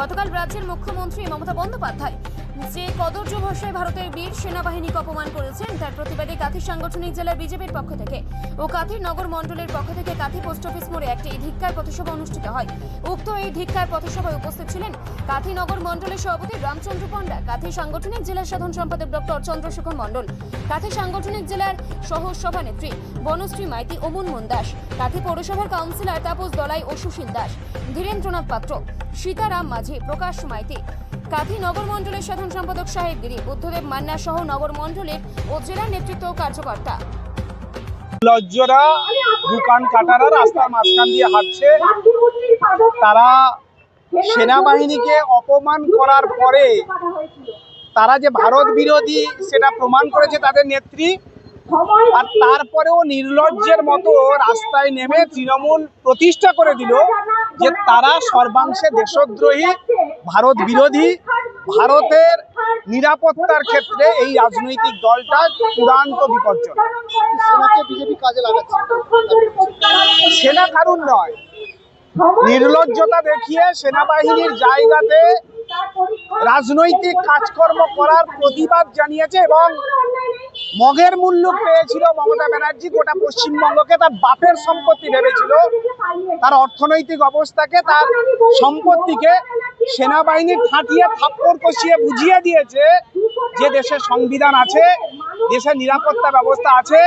গতকাল রাজ্যের মুখ্যমন্ত্রী মমতা বন্দ্যোপাধ্যায় যে কদর্য ভাষায় ভারতের বীর সেনাবাহিনীকে অপমান করেছেন, তার প্রতিবাদে কাথি সাংগঠনিক জেলা বিজেপির পক্ষ থেকে ও কাথির নগর মণ্ডলের পক্ষ থেকে কাথি পোস্ট অফিস মোড়ে একটি ধিক্কার পথসভা অনুষ্ঠিত হয়। উক্ত এই ধিক্কার পথসভায় উপস্থিত ছিলেন কাথি নগর মণ্ডলের সভাপতি রামচন্দ্র পণ্ডা, কাথি সাংগঠনিক জেলার সাধারণ সম্পাদক ডক্টর চন্দ্রশেখর মণ্ডল, কাথি সাংগঠনিক জেলার সহ সভানেত্রী বনশ্রী মাইতি, অমুন মুনমুন দাস, কাথি পৌরসভার কাউন্সিলর তাপস দলাই ও সুশীল দাস, ধীরেন্দ্রনাথ পাত্র। সীতারাম মাঝি প্রকাশ মাইতি। কাথি নগর মণ্ডলের সাধারণ সম্পাদক সাহেব গিরি বুদ্ধদেব মান্না সহ নগর মণ্ডলের ও জেলার নেতৃত্ব কার্যকর্তা। লজ্জরা দোকান কাটারা রাস্তার মাঝখান দিয়ে হাঁটছে। তারা সেনাবাহিনীকে অপমান করার পরে তারা যে ভারত বিরোধী সেটা প্রমাণ করেছে তাদের নেত্রী। আর তারপরেও নির্লজ্জের মতো রাস্তায় নেমে তৃণমূল প্রতিষ্ঠা করে দিল। যে তারা সর্বাংশে দেশদ্রোহী ভারত বিরোধী ভারতের নিরাপত্তার ক্ষেত্রে এই রাজনৈতিক দলটা চূড়ান্ত বিপজ্জনক। সেনাকে বিজেপি কাজে লাগাচ্ছে। সেনা কারণ নয়। নির্লজ্জতা দেখিয়ে সেনাবাহিনীর জায়গাতে রাজনৈতিক কাজকর্ম করার প্রতিবাদ জানিয়েছে এবং মগের মূল্য পেয়েছিল মমতা ব্যানার্জি গোটা পশ্চিমবঙ্গকে, তার বাপের সম্পত্তি ভেবেছিল। তার অর্থনৈতিক অবস্থাকে, তার সম্পত্তিকে সেনাবাহিনী ফাটিয়ে, থাপ্পড় কষিয়ে বুঝিয়ে দিয়েছে যে দেশে সংবিধান আছে দেশের নিরাপত্তা ব্যবস্থা আছে,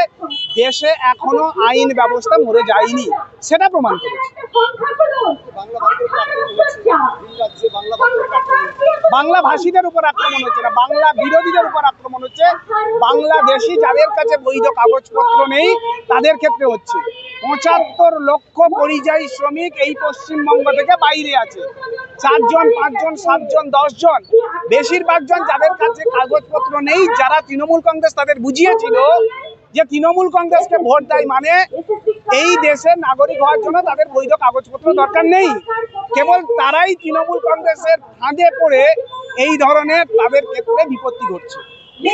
দেশে এখনও আইন ব্যবস্থা মরে যায়নি। সেটা প্রমাণ করেছে। বাংলা ভাষীদের উপর আক্রমণ হচ্ছে না, বাংলা বিরোধীদের উপর আক্রমণ হচ্ছে। বাংলাদেশি যাদের কাছে বৈধ কাগজপত্র নেই, তাদের ক্ষেত্রে হচ্ছে। পঁচাত্তর লক্ষ পরিযায়ী শ্রমিক এই পশ্চিমবঙ্গ থেকে বাইরে আছে। চারজন, পাঁচজন, সাতজন, দশজন, বেশিরভাগ জন যাদের কাছে কাগজপত্র নেই, যারা তৃণমূল কংগ্রেস তাদের বুঝিয়েছিল যে তৃণমূল কংগ্রেসকে ভোট দেয় মানে এই দেশের নাগরিক হওয়ার জন্য তাদের বৈধ কাগজপত্র দরকার নেই। কেবল তারাই তৃণমূল কংগ্রেসের ফাঁদে পড়ে এই ধরনের তাদের ক্ষেত্রে বিপত্তি ঘটছে।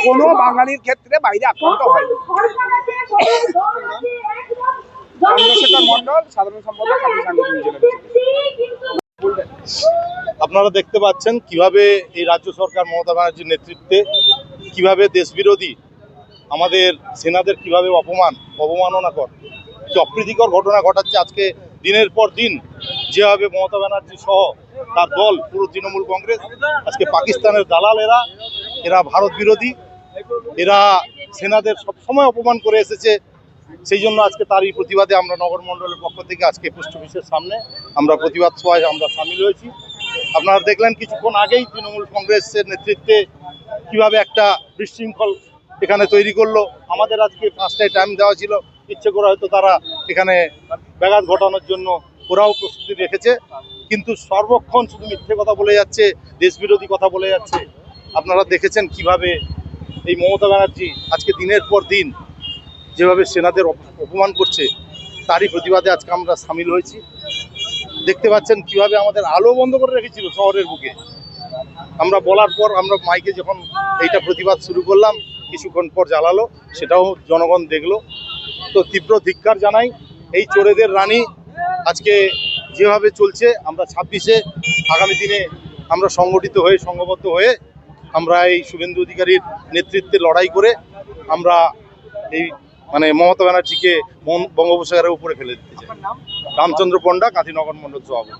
কোনো বাঙালির ক্ষেত্রে বাইরে আক্রান্ত মন্ডল সাধারণ। আপনারা দেখতে পাচ্ছেন কীভাবে এই রাজ্য সরকার মমতা ব্যানার্জির নেতৃত্বে কীভাবে দেশবিরোধী আমাদের সেনাদের কীভাবে অপমান, অবমাননাকর কি অপ্রীতিকর ঘটনা ঘটাচ্ছে আজকে দিনের পর দিন, যেভাবে মমতা ব্যানার্জি সহ তার দল, পুরো তৃণমূল কংগ্রেস, আজকে পাকিস্তানের দালাল এরা এরা ভারত বিরোধী, এরা সেনাদের সবসময় অপমান করে এসেছে, সেই জন্য আজকে তারই প্রতিবাদে আমরা নগর মণ্ডলের পক্ষ থেকে আজকে পোস্ট অফিসের সামনে আমরা প্রতিবাদ সভায় আমরা সামিল হয়েছি। আপনারা দেখলেন কিছুক্ষণ আগেই তৃণমূল কংগ্রেসের নেতৃত্বে কীভাবে একটা বিশৃঙ্খল এখানে তৈরি করল। আমাদের আজকে পাঁচটায় টাইম দেওয়া ছিল। ইচ্ছে করে হয়তো তারা এখানে ব্যাঘাত ঘটানোর জন্য ওরাও প্রস্তুতি রেখেছে। কিন্তু সর্বক্ষণ শুধু মিথ্যে কথা বলে যাচ্ছে, দেশবিরোধী কথা বলে যাচ্ছে। আপনারা দেখেছেন কীভাবে এই মমতা ব্যানার্জি আজকে দিনের পর দিন যেভাবে সেনাদের অপমান করছে, তারই প্রতিবাদে আজকে আমরা সামিল হয়েছি। দেখতে পাচ্ছেন কীভাবে আমাদের আলো বন্ধ করে রেখেছিল শহরের বুকে। আমরা বলার পর আমরা মাইকে যখন এইটা প্রতিবাদ শুরু করলাম কিছুক্ষণ পর জ্বালালো সেটাও জনগণ দেখল। তো তীব্র ধিক্কার জানাই এই চোরেদের রানী আজকে যেভাবে চলছে আমরা ছাব্বিশে আগামী দিনে আমরা সংগঠিত হয়ে সংঘবদ্ধ হয়ে আমরা এই শুভেন্দু অধিকারীর নেতৃত্বে লড়াই করে আমরা এই মানে মমতা ব্যানার্জিকে বঙ্গোপসাগরের উপরে ফেলে দিতে চাই। রামচন্দ্র পণ্ডা কাঁথি নগর মণ্ডল সভাপতি।